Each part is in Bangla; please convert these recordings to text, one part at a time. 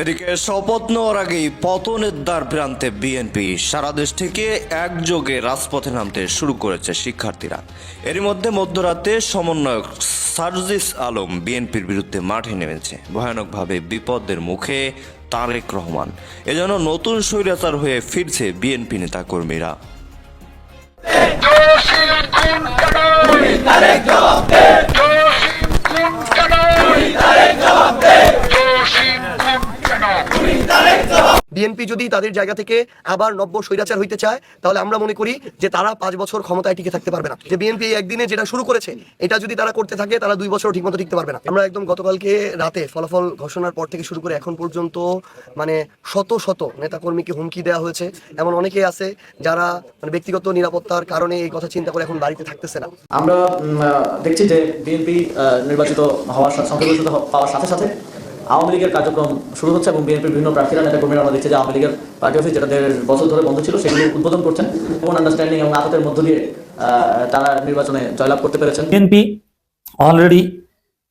এদিকে শপথ নেওয়ার আগেই পতনের দ্বার প্রান্তে বিএনপি সারা দেশ থেকে একযোগে রাজপথে নামতে শুরু করেছে শিক্ষার্থীরা। এরই মধ্যে মধ্যরাতে সমন্বয়ক সার্জিস আলম বিএনপির বিরুদ্ধে মাঠে নেমেছে। ভয়ানকভাবে বিপদের মুখে তারেক রহমান। এজন্য নতুন স্বৈরাচার হয়ে ফিরছে বিএনপি নেতা নেতাকর্মীরা বিএনপি যদি তাদের জায়গা থেকে আবার নব্য স্বৈরাচার হইতে চায়, তাহলে আমরা মনে করি যে তারা পাঁচ বছর ক্ষমতায় টিকে থাকতে পারবে না। যে বিএনপি একদিনে যেটা শুরু করেছে, এটা যদি তারা করতে থাকে, তারা দুই বছর ঠিকমতো টিকতে পারবে না। আমরা একদম গতকালকে রাতে ফলাফল ঘোষণার পর থেকে শুরু করে এখন পর্যন্ত মানে শত শত নেতাকর্মীকে হুমকি দেওয়া হয়েছে। এমন অনেকেই আছে যারা মানে ব্যক্তিগত নিরাপত্তার কারণে এই কথা চিন্তা করে এখন বাড়িতে থাকতেছে না। আমরা দেখছি যে বিএনপি নির্বাচিত হওয়ার পাওয়ার সাথে সাথে আওয়ামী লীগের কার্যক্রম শুরু হচ্ছে এবং বিএনপির বিভিন্ন প্রার্থীরা নেতা কর্মীরা আমরা দেখছি যে আওয়ামী লীগের পার্টি অফিস যেটা দেড় বছর ধরে বন্ধ ছিল, সেগুলো উদ্বোধন করছেন কোন আন্ডারস্ট্যান্ডিং এবং আততের মধ্য দিয়ে তারা নির্বাচনে জয়লাভ করতে পেরেছেন। বিএনপি অলরেডি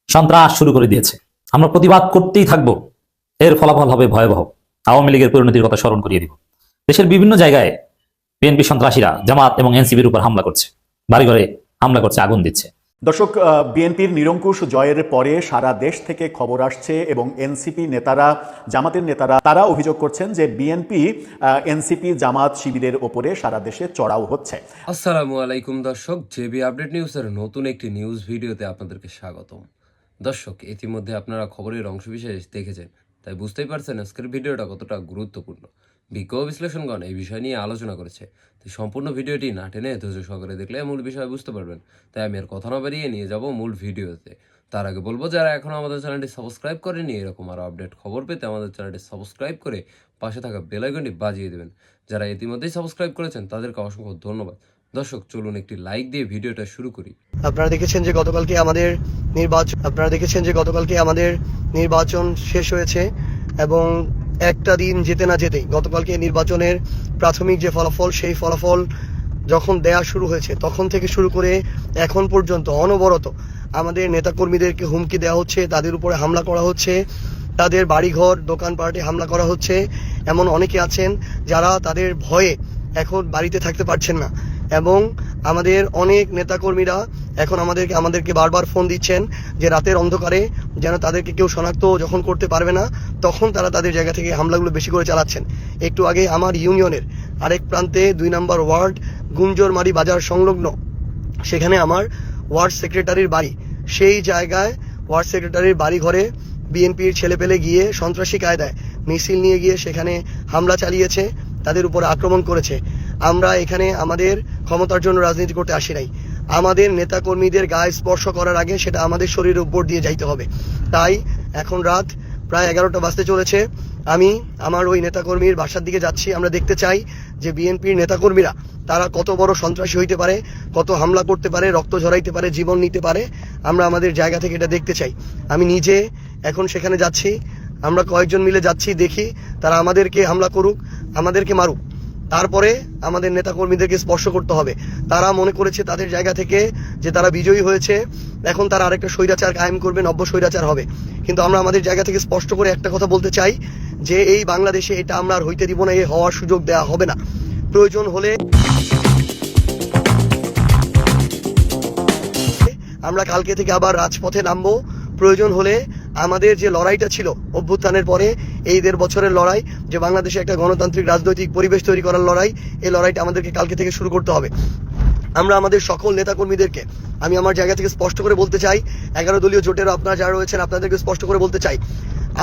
সন্ত্রাস শুরু করে দিয়েছে। আমরা প্রতিবাদ করতেই থাকব। এর ফলাফল হবে ভয়াবহ। আওয়ামী লীগের পরিণতির কথা স্মরণ করিয়ে দিব। দেশের বিভিন্ন জায়গায় বিএনপি সন্ত্রাসীরা জামাত এবং এনসিবির উপর হামলা করছে। বাড়িঘরে হামলা করছে, আগুন দিচ্ছে। দর্শক বিএনপির নিরঙ্কুশ জয়ের পরে সারা দেশ থেকে খবর আসছে এবং এনসিপি নেতারা, জামাতের নেতারা, তারা অভিযোগ করছেন যে বিএনপি এনসিপি জামাত শিবিরের ওপরে সারা দেশে চড়াও হচ্ছে। আসসালামু আলাইকুম দর্শক, জেবি আপডেট নিউজের নতুন একটি নিউজ ভিডিওতে আপনাদেরকে স্বাগতম। দর্শক, ইতিমধ্যে আপনারা খবরের অংশবিশেষ দেখেছেন, তাই বুঝতেই পারছেন আজকের ভিডিওটা কতটা গুরুত্বপূর্ণ। বিজ্ঞ বিশ্লেষণগণ এই বিষয় নিয়ে আলোচনা করেছে। তাই সম্পূর্ণ ভিডিওটি না টেনে ধৈর্য সহকারে দেখলে মূল বিষয় বুঝতে পারবেন। তাই আমি আর কথা না বাড়িয়ে নিয়ে যাব মূল ভিডিওতে। তার আগে বলব, যারা এখনও আমাদের চ্যানেলটি সাবস্ক্রাইব করেনি এরকম আরও আপডেট খবর পেতে আমাদের চ্যানেলটি সাবস্ক্রাইব করে পাশে থাকা বেল আইকনটি বাজিয়ে দেবেন। যারা ইতিমধ্যেই সাবস্ক্রাইব করেছেন, তাদেরকে অসংখ্য ধন্যবাদ। দর্শক, চলুন একটি লাইক দিয়ে ভিডিওটা শুরু করি। আপনারা দেখেছেন যে গতকালকে আমাদের নির্বাচন, আপনারা দেখেছেন যে গতকালকে আমাদের নির্বাচন শেষ হয়েছে এবং একটা দিন যেতে না যেতেই। গতকালকে নির্বাচনের প্রাথমিক যে ফলাফল, সেই ফলাফল যখন দেয়া শুরু হয়েছে, তখন থেকে শুরু করে এখন পর্যন্ত অনবরত আমাদের নেতাকর্মীদেরকে হুমকি দেওয়া হচ্ছে, তাদের উপরে হামলা করা হচ্ছে, তাদের বাড়িঘর দোকানপাটে হামলা করা হচ্ছে। এমন অনেকে আছেন যারা তাদের ভয়ে এখন বাড়িতে থাকতে পারছেন না। এবং আমাদের অনেক নেতাকর্মীরা এখন আমাদেরকে আমাদেরকে বারবার ফোন দিচ্ছেন যে রাতের অন্ধকারে যেন তাদেরকে কেউ শনাক্ত যখন করতে পারবে না, তখন তারা তাদের জায়গা থেকে হামলাগুলো বেশি করে চালাচ্ছেন। একটু আগে আমার ইউনিয়নের আরেক প্রান্তে দুই নম্বর ওয়ার্ড গুঞ্জরমারি বাজার সংলগ্ন, সেখানে আমার ওয়ার্ড সেক্রেটারির বাড়ি, সেই জায়গায় ওয়ার্ড সেক্রেটারির বাড়ি ঘরে বিএনপির ছেলেপেলে গিয়ে সন্ত্রাসী কায়দায় মিছিল নিয়ে গিয়ে সেখানে হামলা চালিয়েছে, তাদের উপর আক্রমণ করেছে। আমরা এখানে আমাদের ক্ষমতার জন্য রাজনীতি করতে আসি নাই। আমাদের নেতাকর্মীদের গায়ে স্পর্শ করার আগে সেটা আমাদের শরীরের উপর দিয়ে যাইতে হবে। তাই এখন রাত প্রায় এগারোটা বাজতে চলেছে। আমি আমার ওই নেতাকর্মীর বাসার দিকে যাচ্ছি। আমরা দেখতে চাই যে বিএনপির নেতাকর্মীরা তারা কত বড় সন্ত্রাসী হইতে পারে, কত হামলা করতে পারে, রক্ত ঝরাইতে পারে, জীবন নিতে পারে। আমরা আমাদের জায়গা থেকে এটা দেখতে চাই। আমি নিজে এখন সেখানে যাচ্ছি। আমরা কয়েকজন মিলে যাচ্ছি, দেখি তারা আমাদেরকে হামলা করুক, আমাদেরকে মারুক। তারপরে আমাদের নেতাকর্মীদেরকে স্পর্শ করতে হবে। তারা মনে করেছে তাদের জায়গা থেকে যে তারা বিজয়ী হয়েছে, এখন তারা আরেকটা স্বৈরাচার কায়েম করবে, নব্য স্বৈরাচার হবে। কিন্তু আমরা আমাদের জায়গা থেকে স্পষ্ট করে একটা কথা বলতে চাই যে এই বাংলাদেশে এটা আমরা আর হইতে দিব না, এ হওয়ার সুযোগ দেওয়া হবে না। প্রয়োজন হলে আমরা কালকে থেকে আবার রাজপথে নামবো। প্রয়োজন হলে আমাদের যে লড়াইটা ছিল অভ্যুত্থানের পরে এই দেড় বছরের লড়াই, যে বাংলাদেশে একটা গণতান্ত্রিক রাজনৈতিক পরিবেশ তৈরি করার লড়াই, এই লড়াইটা আমাদেরকে কালকে থেকে শুরু করতে হবে। আমরা আমাদের সকল নেতাকর্মীদেরকে, আমি আমার জায়গা থেকে স্পষ্ট করে বলতে চাই, এগারো দলীয় জোটের আপনারা যারা রয়েছেন, আপনাদেরকে স্পষ্ট করে বলতে চাই,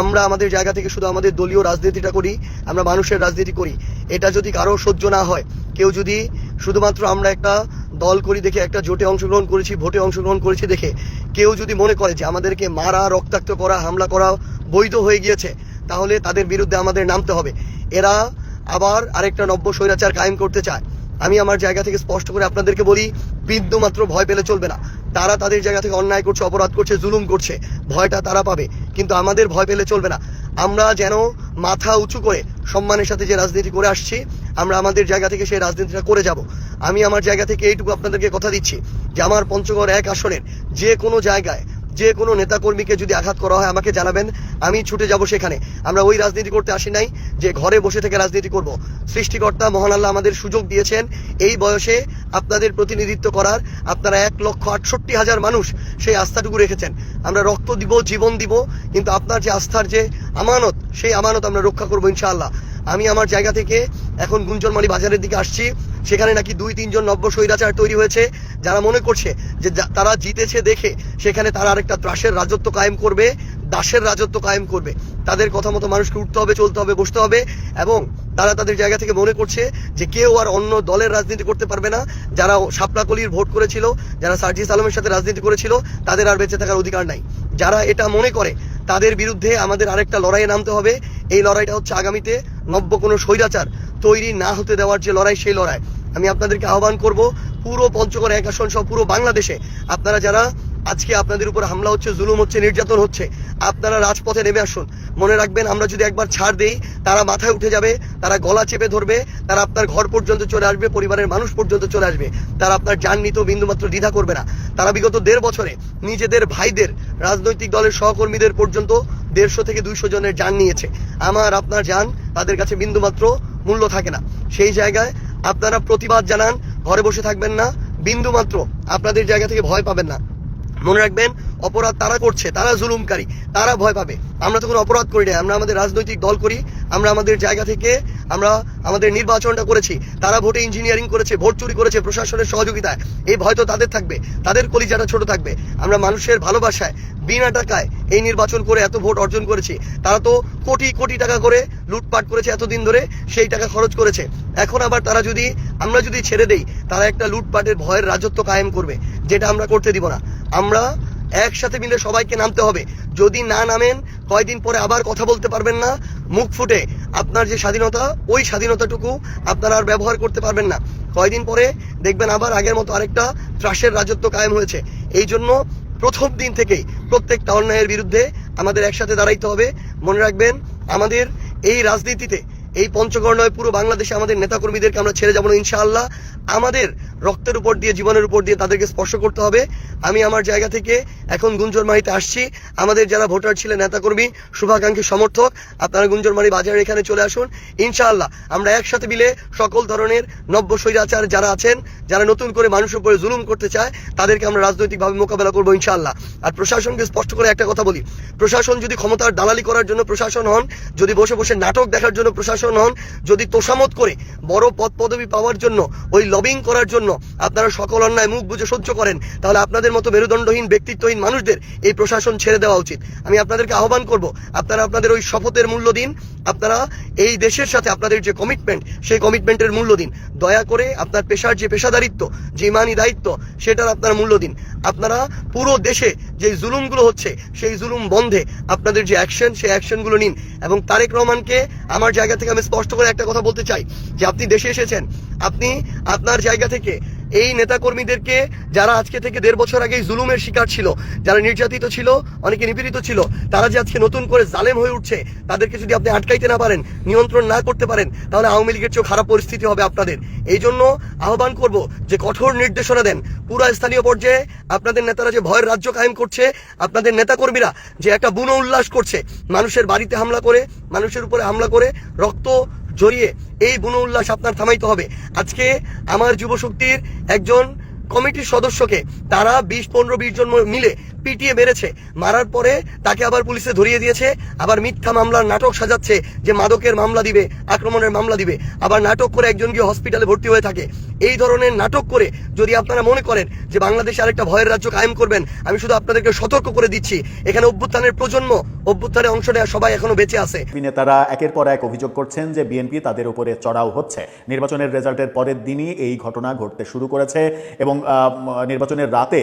আমরা আমাদের জায়গা থেকে শুধু আমাদের দলীয় রাজনীতিটা করি, আমরা মানুষের রাজনীতি করি। এটা যদি কারও সহ্য না হয়, কেউ যদি শুধুমাত্র আমরা একটা দল করি দেখে, একটা জোটে অংশগ্রহণ করেছি, ভোটে অংশগ্রহণ করেছি দেখে, কেউ যদি মনে করে যে আমাদেরকে মারা, রক্তাক্ত করা, হামলা করা বৈধ হয়ে গিয়েছে তাহলে তাদের বিরুদ্ধে আমাদের নামতে হবে। এরা আবার আরেকটা নব্য স্বৈরাচার কায়েম করতে চায়। আমি আমার জায়গা থেকে স্পষ্ট করে আপনাদেরকে বলি, বিন্দু মাত্র ভয় পেলে চলবে না। তারা তাদের জায়গা থেকে অন্যায় করছে, অপরাধ করছে, জুলুম করছে। ভয়টা তারা পাবে, কিন্তু আমাদের ভয় পেলে চলবে না। আমরা যেন মাথা উঁচু করে সম্মানের সাথে যে রাজনীতি করে আসছি, আমরা আমাদের জায়গা থেকে সেই রাজনীতিটা করে যাব। আমি আমার জায়গা থেকে এইটুকু আপনাদেরকে কথা দিচ্ছি যে, আমার পঞ্চগড় এক আসনের যে কোনো জায়গায় যে কোনো নেতাকর্মীকে যদি আঘাত করা হয়, আমাকে জানাবেন। আমি ছুটে যাব সেখানে। আমরা ওই রাজনীতি করতে আসি নাই যে ঘরে বসে থেকে রাজনীতি করব। সৃষ্টিকর্তা মহান আল্লাহ আমাদের সুযোগ দিয়েছেন। এই বয়সে আপনাদের প্রতিনিধিত্ব করার আপনারা এক লক্ষ আটষট্টি হাজার মানুষ সেই আস্থাটুকু রেখেছেন। আমরা রক্ত দিব, জীবন দিব, কিন্তু আপনার যে আস্থার যে আমানত, সেই আমানত আমরা রক্ষা করব ইনশাআল্লাহ। আমি আমার জায়গা থেকে এখন গুঞ্জনমারি বাজারের দিকে আসছি। সেখানে নাকি দুই, তিনজন নব্য স্বৈরাচার তৈরি হয়েছে, যারা মনে করছে যে তারা জিতেছে দেখে সেখানে তারা আরেকটা ত্রাসের রাজত্ব কায়েম করবে, দাসের রাজত্ব কায়েম করবে। তাদের কথা মতো মানুষকে উঠতে হবে, চলতে হবে, বসতে হবে এবং তারা তাদের জায়গা থেকে মনে করছে যে কেউ আর অন্য দলের রাজনীতি করতে পারবে না। যারা শাপলাকলির ভোট করেছিল, যারা সার্জিস আলমের সাথে রাজনীতি করেছিল, তাদের আর বেঁচে থাকার অধিকার নাই। যারা এটা মনে করে, তাদের বিরুদ্ধে আমাদের আরেকটা লড়াইয়ে নামতে হবে। এই লড়াইটা হচ্ছে আগামীতে নব্য কোনো স্বৈরাচার তৈরি না হতে দেওয়ার যে লড়াই, সেই লড়াই। আমি আপনাদেরকে আহ্বান করব, পুরো পঞ্চগড় এক আসন সহ পুরো বাংলাদেশে আপনারা যারা আজকে আপনাদের উপর হামলা হচ্ছে, জুলুম হচ্ছে, নির্যাতন হচ্ছে, আপনারা রাজপথে নেমে আসুন। মনে রাখবেন, আমরা যদি একবার ছাড় দেই, তারা মাথায় উঠে যাবে, তারা গলা চেপে ধরবে, তারা আপনার ঘর পর্যন্ত চলে আসবে, পরিবারের মানুষ পর্যন্ত চলে আসবে, তারা আপনার যান নিতেও বিন্দুমাত্র দ্বিধা করবে না। তারা বিগত দেড় বছরে নিজেদের ভাইদের রাজনৈতিক দলের সহকর্মীদের পর্যন্ত দেড়শো থেকে দুইশো জনের যান নিয়েছে। আমার, আপনার যান তাদের কাছে বিন্দুমাত্র মূল্য থাকে না। সেই জায়গায় আপনারা প্রতিবাদ জানান, ঘরে বসে থাকবেন না। বিন্দু মাত্র আপনাদের জায়গা থেকে ভয় পাবেন না। মনে রাখবেন অপরাধ তারা করছে, তারা জুলুমকারী, তারা ভয় পাবে। আমরা তো কোনো অপরাধ করি না, আমরা আমাদের রাজনৈতিক দল করি, আমরা আমাদের জায়গা থেকে আমরা আমাদের নির্বাচনটা করেছি, তারা ভোটে ইঞ্জিনিয়ারিং করেছে, ভোট চুরি করেছে প্রশাসনের সহযোগিতায়। এই ভয় তো তাদের থাকবে, তাদের কলিজাটা ছোট থাকবে। আমরা মানুষের ভালোবাসায়, বিনা টাকায় এই নির্বাচন করে এত ভোট অর্জন করেছি। তারা তো কোটি কোটি টাকা করে লুটপাট করেছে এতদিন ধরে, সেই টাকা খরচ করেছে। এখন আবার তারা যদি, আমরা যদি ছেড়ে দেই, তারা একটা লুটপাটের ভয়ের রাজত্ব কায়েম করবে, যেটা আমরা করতে দিব না। আমরা একসাথে মিলে সবাইকে নামতে হবে। যদি না নামেন, কয়দিন পরে আবার কথা বলতে পারবেন না। মুখ ফুটে আপনার যে স্বাধীনতা, ওই স্বাধীনতাটুকু আপনারা আর ব্যবহার করতে পারবেন না। কয়দিন পরে দেখবেন আবার আগের মতো আরেকটা ত্রাসের রাজত্ব কায়েম হয়েছে। এই জন্য প্রথম দিন থেকেই প্রত্যেকটা অন্যায়ের বিরুদ্ধে আমাদের একসাথে দাঁড়াইতে হবে। মনে রাখবেন, আমাদের এই রাজনীতিতে, এই পঞ্চগড় নয়, পুরো বাংলাদেশে আমাদের নেতাকর্মীদেরকে আমরা ছেড়ে যাব ইনশাআল্লাহ। আমাদের রক্তের উপর দিয়ে, জীবনের উপর দিয়ে তাদেরকে স্পর্শ করতে হবে। আমি আমার জায়গা থেকে এখন গুঞ্জরমারিতে আসছি। আমাদের যারা ভোটার ছিলেন, নেতাকর্মী, শুভাকাঙ্ক্ষী সমর্থক, আপনারা গুঞ্জরমারি বাজারে এখানে চলে আসুন। ইনশাআল্লাহ, আমরা একসাথে মিলে সকল ধরনের নব্য স্বৈরাচার যারা আছেন, যারা নতুন করে মানুষের উপরে জুলুম করতে চায়, তাদেরকে আমরা রাজনৈতিকভাবে মোকাবেলা করব ইনশাআল্লাহ। আর প্রশাসনকে স্পষ্ট করে একটা কথা বলি, প্রশাসন যদি ক্ষমতার দালালি করার জন্য প্রশাসন হন, যদি বসে বসে নাটক দেখার জন্য প্রশাসন হন, যদি তোষামত করে বড় পদ পদবি পাওয়ার জন্য, ওই লবিং করার জন্য আপনারা সকল অন্যায় মুখ বুঝে সহ্য করেন, তাহলে আপনাদের মতো মেরুদণ্ডহীন, ব্যক্তিত্বহীন মানুষদের এই প্রশাসন ছেড়ে দেওয়া উচিত। আমি আপনাদেরকে আহ্বান করব, আপনারা আপনাদের ওই শপথের মূল্য দিন, আপনারা এই দেশের সাথে আপনাদের যে কমিটমেন্ট সেই কমিটমেন্টের মূল্য দিন। দয়া করে আপনার পেশার যে পেশাদারিত্ব, যে ইমানি দায়িত্ব, সেটার আপনার মূল্য দিন। আপনারা পুরো দেশে যে জুলুমগুলো হচ্ছে, সেই জুলুম বন্ধে আপনাদের যে অ্যাকশন সেই অ্যাকশনগুলো নিন। এবং তারেক রহমানকে আমার জায়গা থেকে আমি স্পষ্ট করে একটা কথা বলতে চাই, যে আপনি দেশে এসেছেন, আপনি আপনার জায়গা থেকে এই নেতাকর্মীদেরকে যারা আজকে থেকে দেড় বছর আগে জুলুমের শিকার ছিল, যারা নির্যাতিত ছিল, অনেকে নিপীড়িত ছিল, তারা যে আজকে নতুন করে জালেম হয়ে উঠছে, তাদেরকে যদি আপনি আটকাইতে না পারেন, নিয়ন্ত্রণ না করতে পারেন, তাহলে আওয়ামী লীগের চেয়েও খারাপ পরিস্থিতি হবে আপনাদের। এই জন্য আহ্বান করব যে কঠোর নির্দেশনা দেন। পুরো স্থানীয় পর্যায়ে আপনাদের নেতারা যে ভয়ের রাজ্য কায়েম করছে, আপনাদের নেতাকর্মীরা যে একটা বুনো উল্লাস করছে, মানুষের বাড়িতে হামলা করে, মানুষের উপরে হামলা করে, রক্ত জড়িয়ে এই বুনো উল্লাস আপনার থামাইতে হবে। আজকে আমার যুবশক্তির একজন কমিটির সদস্যকে তারা বিশ, পনেরো, বিশ জন মিলে পিটিয়ে মেরেছে। মারার পরে তাকে আবার পুলিশে ধরিয়ে দিয়েছে। আবার মিথ্যা মামলার নাটক সাজাচ্ছে যে মাদকের মামলা দিবে, আক্রমণের মামলা দিবে। আবার নাটক করে একজন গিয়ে হসপিটালে ভর্তি হয়ে থাকে। এই ধরনের নাটক করে যদি আপনারা মনে করেন যে বাংলাদেশে আরেকটা ভয়ের রাজ্য কায়েম করবেন, আমি শুধু আপনাদেরকে সতর্ক করে দিচ্ছি। এখানে অভ্যুত্থানের প্রজন্ম অভ্যুত্থানে অংশ নেওয়া সবাই এখনও বেঁচে আছে। নেতারা একের পর এক অভিযোগ করছেন যে বিএনপি তাদের উপরে চড়াও হচ্ছে। নির্বাচনের রেজাল্টের পরের দিনই এই ঘটনা ঘটতে শুরু করেছে এবং নির্বাচনের রাতে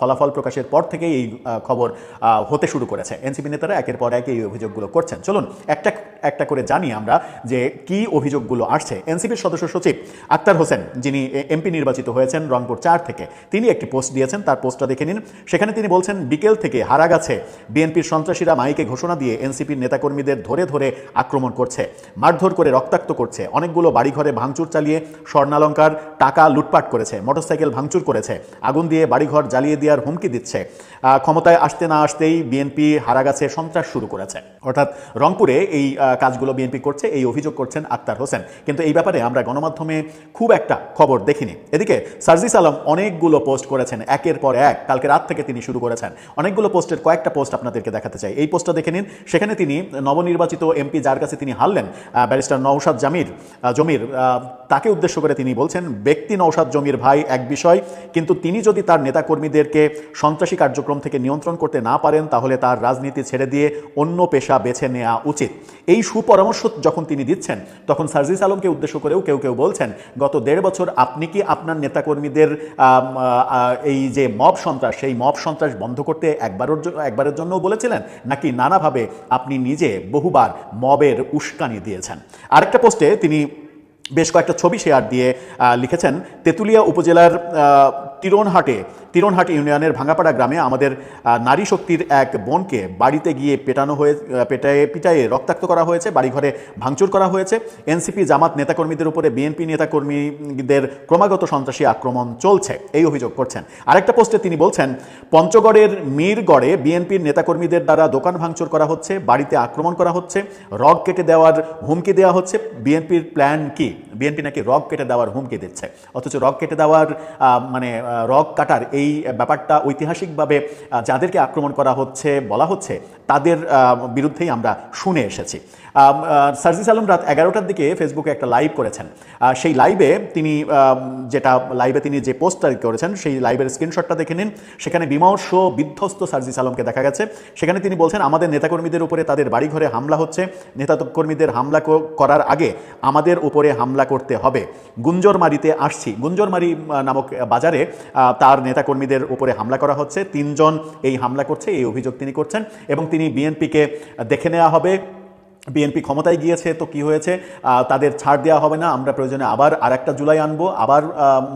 ফলাফল প্রকাশের পর থেকেই এই খবর হতে শুরু করেছে। এনসিপি নেতারা একের পর এক এই অভিযোগগুলো করছেন। চলুন, একটা একটা করে জানি আমরা যে কি অভিযোগগুলো আসছে। এনসিপির সদস্য সচিব আক্তার হোসেন, যিনি এমপি নির্বাচিত হয়েছেন রংপুর চার থেকে, তিনি একটি পোস্ট দিয়েছেন, তার পোস্টটা দেখে নিন। সেখানে তিনি বলছেন, বিকেল থেকে হারাগাছে বিএনপির সন্ত্রাসীরা মাইকে লীগকে ঘোষণা দিয়ে এনসিপির নেতাকর্মীদের ধরে ধরে আক্রমণ করছে, মারধর করে রক্তাক্ত করছে, অনেকগুলো বাড়িঘরে ভাঙচুর চালিয়ে স্বর্ণালঙ্কার টাকা লুটপাট করেছে, মোটরসাইকেল ভাঙচুর করেছে, আগুন দিয়ে বাড়িঘর জ্বালিয়ে দেওয়ার হুমকি দিচ্ছে। ক্ষমতায় আসতে না আসতেই বিএনপি হারাগাছে সন্ত্রাস শুরু করেছে। অর্থাৎ রংপুরে এই কাজগুলো বিএনপি করছে, এই অভিযোগ করছেন আক্তার হোসেন। কিন্তু এই ব্যাপারে আমরা গণমাধ্যমে খুব একটা খবর দেখিনি। এদিকে সার্জিস আলম অনেকগুলো পোস্ট করেছেন, একের পর এক, কালকে রাত থেকে তিনি শুরু করেছেন। অনেকগুলো পোস্টের কয়েকটা পোস্ট আপনাদেরকে দেখাতে চাই। এই পোস্টটা দেখে নিন। সেখানে তিনি নবনির্বাচিত এমপি যার কাছে তিনি হারলেন ব্যারিস্টার নৌসাদ জামির জমির তাকে উদ্দেশ্য করে তিনি বলছেন, ব্যক্তি নৌসাদ জমির ভাই এক বিষয়, কিন্তু তিনি যদি তার নেতাকর্মীদেরকে সন্ত্রাসী কার্যক্রম থেকে নিয়ন্ত্রণ করতে না পারেন, তাহলে তার রাজনীতি ছেড়ে দিয়ে অন্য পেশা বেছে নেওয়া উচিত। এই সুপরামর্শ যখন তিনি দিচ্ছেন, তখন সার্জিস আলমকে উদ্দেশ্য করেও কেউ কেউ বলছেন, গত দেড় বছর আপনি কি আপনার নেতাকর্মীদের এই যে মব সন্ত্রাস, সেই মব সন্ত্রাস বন্ধ করতে একবারের জন্য একবারের জন্যও বলেছিলেন? নাকি নানাভাবে আপনি নিজে বহুবার মবের উস্কানি দিয়েছেন। আরেকটা পোস্টে তিনি বেশ কয়েকটা ছবি শেয়ার দিয়ে লিখেছেন তেঁতুলিয়া উপজেলার আহ, তিরনহাটে ইউনিয়নের ভাঙাপাড়া গ্রামে আমাদের নারী শক্তির এক বোনকে বাড়িতে গিয়ে পেটানো হয়ে পেটায়ে, পিটায়ে রক্তাক্ত করা হয়েছে, বাড়িঘরে ভাঙচুর করা হয়েছে। এনসিপি জামাত নেতাকর্মীদের উপরে বিএনপি নেতাকর্মীদের ক্রমাগত সন্ত্রাসী আক্রমণ চলছে, এই অভিযোগ করছেন। আরেকটা পোস্টে তিনি বলছেন, পঞ্চগড়ের মিরগড়ে বিএনপির নেতাকর্মীদের দ্বারা দোকান ভাঙচুর করা হচ্ছে, বাড়িতে আক্রমণ করা হচ্ছে, রগ কেটে দেওয়ার হুমকি দেওয়া হচ্ছে। বিএনপির প্ল্যান কি? বিএনপি নাকি রগ কেটে দেওয়ার হুমকি দিচ্ছে। অথচ রগ কেটে দেওয়ার মানে রগ কাটার এই ব্যাপারটা ঐতিহাসিকভাবে যাদেরকে আক্রমণ করা হচ্ছে বলা হচ্ছে তাদের বিরুদ্ধেই আমরা শুনে এসেছি। সার্জিস আলম রাত এগারোটার দিকে ফেসবুকে একটা লাইভ করেছেন। সেই লাইভে তিনি যেটা লাইভে তিনি যে পোস্টটা করেছেন, সেই লাইভের স্ক্রিনশটটা দেখে নিন। সেখানে বিমর্ষ, বিধ্বস্ত সার্জিস আলমকে দেখা গেছে। সেখানে তিনি বলছেন, আমাদের নেতাকর্মীদের উপরে তাদের বাড়িঘরে হামলা হচ্ছে। নেতাকর্মীদের হামলা করার আগে আমাদের উপরে হামলা করতে হবে। গুঞ্জরমারিতে আসছি। গুঞ্জরমারি নামক বাজারে তার নেতাকর্মীদের উপরে হামলা করা হচ্ছে। তিনজন এই হামলা করছে, এই অভিযোগ তিনি করছেন। এবং তিনি বিএনপিকে দেখে নেওয়া হবে। বিএনপি ক্ষমতায় গিয়েছে, তো কি হয়েছে? তাদের ছাড় দেওয়া হবে না, আমরা প্রয়োজনে আবার আর একটা জুলাই আনব, আবার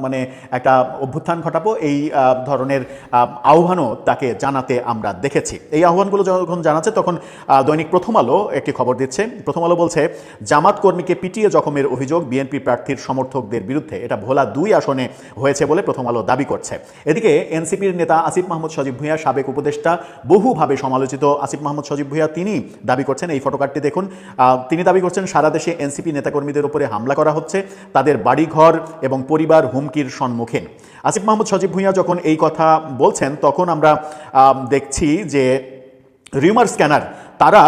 মানে একটা অভ্যুত্থান ঘটাবো, এই ধরনের আহ্বানও তাকে জানাতে আমরা দেখেছি। এই আহ্বানগুলো যখন জানাচ্ছে, তখন দৈনিক প্রথম আলো একটি খবর দিচ্ছে। প্রথম আলো বলছে, জামাত কর্মীকে পিটিয়ে জখমের অভিযোগ বিএনপি প্রার্থীর সমর্থকদের বিরুদ্ধে। এটা ভোলা দুই আসনে হয়েছে বলে প্রথম আলো দাবি করছে। এদিকে এনসিপির নেতা আসিফ মাহমুদ সজীব ভূঁইয়া সাবেক উপদেষ্টা বহুভাবে সমালোচিত। আসিফ মাহমুদ সজীব ভূঁইয়া, তিনি দাবি করছেন, এই ফটোকার্ডটি দেখুন আহ, তিনি দাবি করছেন সারা দেশে এনসিপি নেতাকর্মীদের উপরে হামলা করা হচ্ছে তাদের বাড়িঘর এবং পরিবার হুমকির সম্মুখীন। আসিফ মাহমুদ সজীব ভুঁইয়া যখন এই কথা বলছেন তখন আমরা দেখছি যে রিউমার স্ক্যানার তারা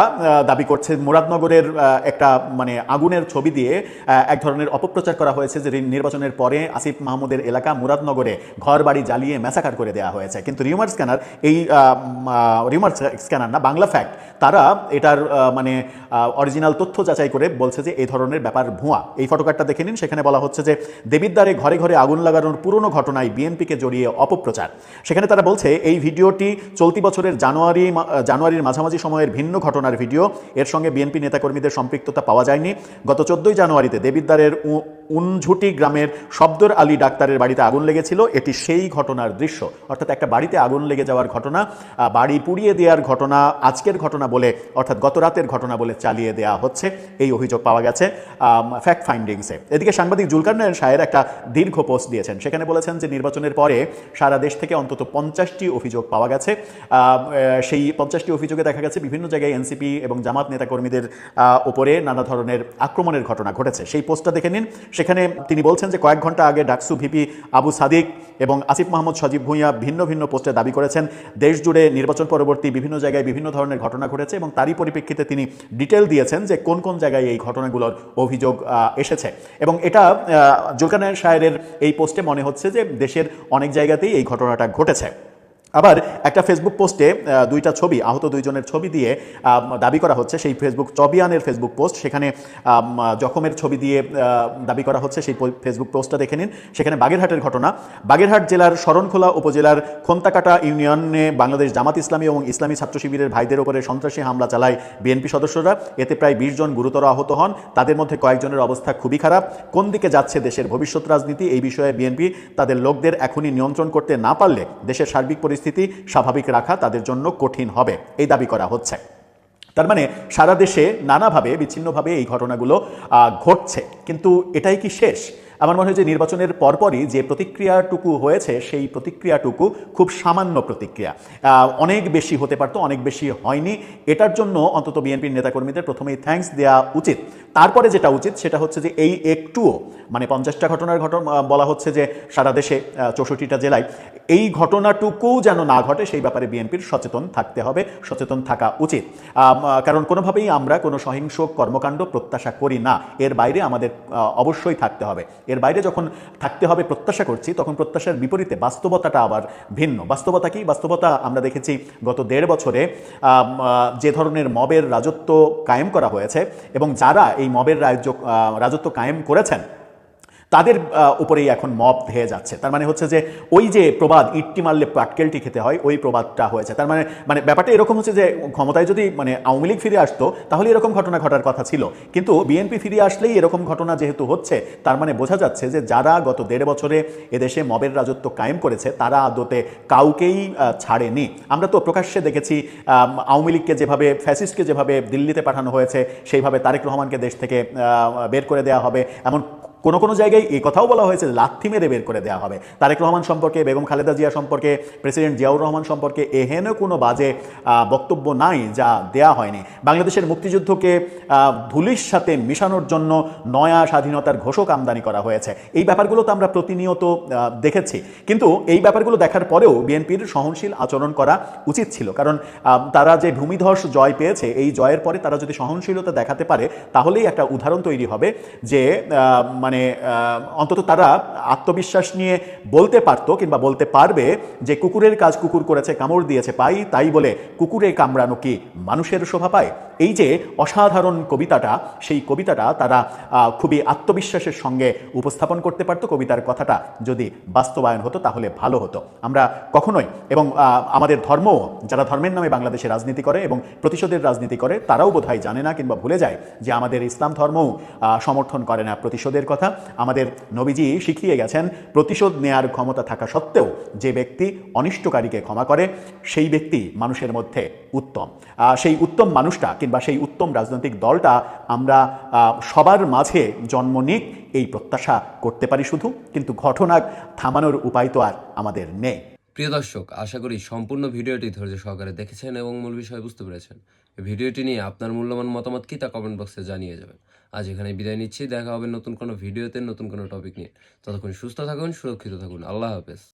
দাবি করছে মুরাদনগরের একটা মানে আগুনের ছবি দিয়ে এক ধরনের অপপ্রচার করা হয়েছে যে নির্বাচনের পরে আসিফ মাহমুদের এলাকা মুরাদনগরে ঘর বাড়ি জ্বালিয়ে ম্যাসাকার করে দেওয়া হয়েছে। কিন্তু রিউমার স্ক্যানার, এই রিউমার স্ক্যানার না, বাংলা ফ্যাক্ট, তারা এটার মানে অরিজিনাল তথ্য যাচাই করে বলছে যে এই ধরনের ব্যাপার ভুয়া। এই ফটোকার্ডটা দেখে নিন, সেখানে বলা হচ্ছে যে দেবিদ্বারে ঘরে ঘরে আগুন লাগানোর পুরনো ঘটনায় বিএনপিকে জড়িয়ে অপপ্রচার। সেখানে তারা বলছে, এই ভিডিওটি চলতি বছরের জানুয়ারি জানুয়ারির মাঝামাঝি সময়ের ভিন্ন ঘটনার ভিডিও। এর সঙ্গে বিএনপি নেতাকর্মীদের সম্পৃক্ততা পাওয়া যায়নি। গত চোদ্দই জানুয়ারিতে দেবিদ্বারের উনঝুটি গ্রামের শব্দর আলী ডাক্তারের বাড়িতে আগুন লেগেছিল। এটি সেই ঘটনার দৃশ্য। অর্থাৎ একটা বাড়িতে আগুন লেগে যাওয়ার ঘটনা বাড়ি পুড়িয়ে দেওয়ার ঘটনা, আজকের ঘটনা বলে, অর্থাৎ গত রাতের ঘটনা বলে চালিয়ে দেওয়া হচ্ছে। এই অভিযোগ পাওয়া গেছে ফ্যাক্ট ফাইন্ডিংসে এদিকে সাংবাদিক জুলকার নায়ের সাহের একটা দীর্ঘ পোস্ট দিয়েছেন। সেখানে বলেছেন যে, নির্বাচনের পরে সারা দেশ থেকে অন্তত পঞ্চাশটি অভিযোগ পাওয়া গেছে। সেই পঞ্চাশটি অভিযোগে দেখা গেছে, বিভিন্ন জায়গায় এনসিপি এবং জামাত নেতাকর্মীদের উপরে নানা ধরনের আক্রমণের ঘটনা ঘটেছে। সেই পোস্টটা দেখে নিন। সেখানে তিনি বলছেন যে কয়েক ঘণ্টা আগে ডাকসু ভিপি আবু সাদিক এবং আসিফ মাহমুদ সজীব ভূঁইয়া ভিন্ন ভিন্ন পোস্টে দাবি করেছেন, দেশ জুড়ে নির্বাচন পরবর্তী বিভিন্ন জায়গায় বিভিন্ন ধরনের ঘটনা ঘটেছে এবং তারই পরিপ্রেক্ষিতে তিনি ডিটেল দিয়েছেন যে কোন কোন জায়গায় এই ঘটনাগুলোর অভিযোগ এসেছে। এবং এটা জুলকানের শায়ের এই পোস্টে মনে হচ্ছে যে দেশের অনেক জায়গাতেই এই ঘটনাটা ঘটেছে। আবার একটা ফেসবুক পোস্টে দুইটা ছবি, আহত দুইজনের ছবি দিয়ে দাবি করা হচ্ছে সেই ফেসবুক চবিয়ানের ফেসবুক পোস্ট সেখানে জখমের ছবি দিয়ে দাবি করা হচ্ছে সেই ফেসবুক পোস্টটা দেখে নিন। সেখানে বাগেরহাটের ঘটনা। বাগেরহাট জেলার শরণখোলা উপজেলার খন্তাকাটা ইউনিয়নে বাংলাদেশ জামাত ইসলামী এবং ইসলামী ছাত্র শিবিরের ভাইদের উপরে সন্ত্রাসী হামলা চালায় বিএনপি সদস্যরা। এতে প্রায় বিশ জন গুরুতর আহত হন। তাদের মধ্যে কয়েকজনের অবস্থা খুবই খারাপ। কোন দিকে যাচ্ছে দেশের ভবিষ্যৎ রাজনীতি এই বিষয়ে বিএনপি তাদের লোকদের এখনই নিয়ন্ত্রণ করতে না পারলে দেশের সার্বিক পরিস্থিতি স্বাভাবিক রাখা তাদের জন্য কঠিন হবে, এই দাবি করা হচ্ছে। তার মানে সারা দেশে নানাভাবে, বিচ্ছিন্নভাবে এই ঘটনাগুলো ঘটছে। কিন্তু এটাই কি শেষ? আমার মনে হয় যে নির্বাচনের পরপরই যে প্রতিক্রিয়াটুকু হয়েছে, সেই প্রতিক্রিয়াটুকু খুব সামান্য প্রতিক্রিয়া। অনেক বেশি হতে পারতো, অনেক বেশি হয়নি। এটার জন্য অন্তত বিএনপির নেতাকর্মীদের প্রথমেই থ্যাঙ্কস দেওয়া উচিত। তারপরে যেটা উচিত, সেটা হচ্ছে যে এই একটুও মানে পঞ্চাশটা ঘটনার ঘটনা বলা হচ্ছে যে সারা দেশে চৌষট্টিটা জেলায় এই ঘটনাটুকু যেন না ঘটে, সেই ব্যাপারে বিএনপির সচেতন থাকতে হবে, সচেতন থাকা উচিত। কারণ কোনোভাবেই আমরা কোনো সহিংস কর্মকাণ্ড প্রত্যাশা করি না। এর বাইরে আমাদের অবশ্যই থাকতে হবে। এর বাইরে যখন থাকতে হবে প্রত্যাশা করছি, তখন প্রত্যাশার বিপরীতে বাস্তবতাটা আবার ভিন্ন। বাস্তবতা কি? বাস্তবতা আমরা দেখেছি গত দেড় বছরে যে ধরনের মবের রাজত্ব কায়েম করা হয়েছে এবং যারা এই মবের রাজ্য রাজত্ব কায়েম করেছেন তাদের উপরেই এখন মব ধেয়ে যাচ্ছে। তার মানে হচ্ছে যে ওই যে প্রবাদ, ইটটি মারলে পাটকেলটি খেতে হয়, ওই প্রবাদটা হয়েছে। তার মানে মানে ব্যাপারটা এরকম হচ্ছে যে ক্ষমতায় যদি মানে আওয়ামী লীগ ফিরে আসতো, তাহলে এরকম ঘটনা ঘটার কথা ছিল। কিন্তু বিএনপি ফিরে আসলেই এরকম ঘটনা যেহেতু হচ্ছে, তার মানে বোঝা যাচ্ছে যে যারা গত দেড় বছরে এদেশে মবের রাজত্ব কায়েম করেছে, তারা আদতে কাউকেই ছাড়েনি। আমরা তো প্রকাশ্যে দেখেছি আওয়ামী লীগকে যেভাবে, ফ্যাসিস্টকে যেভাবে দিল্লিতে পাঠানো হয়েছে, সেইভাবে তারেক রহমানকে দেশ থেকে বের করে দেওয়া হবে। এমন কোনো কোনো জায়গায় এই কথাও বলা হয়েছে লাথি মেরে বের করে দেওয়া হবে। তারেক রহমান সম্পর্কে বেগম খালেদা জিয়া সম্পর্কে প্রেসিডেন্ট জিয়াউর রহমান সম্পর্কে এহেন কোনো বাজে বক্তব্য নাই যা দেয়া হয়নি। বাংলাদেশের মুক্তিযুদ্ধকে ধুলির সাথে মিশানোর জন্য নয়া স্বাধীনতার ঘোষক আমদানি করা হয়েছে। এই ব্যাপারগুলো তো আমরা প্রতিনিয়ত দেখেছি। কিন্তু এই ব্যাপারগুলো দেখার পরেও বিএনপির সহনশীল আচরণ করা উচিত ছিল। কারণ তারা যে ভূমিধস জয় পেয়েছে এই জয়ের পরে তারা যদি সহনশীলতা দেখাতে পারে তাহলেই একটা উদাহরণ তৈরি হবে যে আহ, মানে অন্তত তারা আত্মবিশ্বাস নিয়ে বলতে পারত কিংবা বলতে পারবে যে কুকুরের কাজ কুকুর করেছে, কামড় দিয়েছে, পাই তাই বলে কুকুরে কামড়ানো কি মানুষের শোভা পায়? এই যে অসাধারণ কবিতাটা, সেই কবিতাটা তারা খুবই আত্মবিশ্বাসের সঙ্গে উপস্থাপন করতে পারতো। কবিতার কথাটা যদি বাস্তবায়ন হতো, তাহলে ভালো হতো। আমরা কখনোই, এবং আমাদের ধর্ম যারা ধর্মের নামে বাংলাদেশে রাজনীতি করে এবং প্রতিশোধের রাজনীতি করে, তারাও বোধহয় জানে না কিংবা ভুলে যায় যে আমাদের ইসলাম ধর্মও সমর্থন করে না প্রতিশোধের কথা। আমাদের নবীজি শিখিয়ে গেছেন, প্রতিশোধ নেয়ার ক্ষমতা থাকা সত্ত্বেও যে ব্যক্তি অনিষ্টকারীকে ক্ষমা করে, সেই ব্যক্তি মানুষের মধ্যে উত্তম। সেই উত্তম মানুষটা কিংবা সেই উত্তম রাজনৈতিক দলটা আমরা সবার মাঝে জন্ম নিক, এই প্রত্যাশা করতে পারি শুধু, কিন্তু ঘটনা থামানোর উপায় তো আর আমাদের নেই। প্রিয় দর্শক, আশা করি সম্পূর্ণ ভিডিওটি ধৈর্য সহকারে দেখেছেন এবং মূল বিষয় বুঝতে পেরেছেন। ভিডিওটি নিয়ে আপনার মূল্যবান মতামত কি তা কমেন্ট বক্সে জানিয়ে যাবেন। আজ এখানে বিদায় নিচ্ছি, দেখা হবে নতুন কোনো ভিডিওতে নতুন কোনো টপিক নিয়ে। ততক্ষণ সুস্থ থাকুন, সুরক্ষিত থাকুন। আল্লাহ হাফেজ।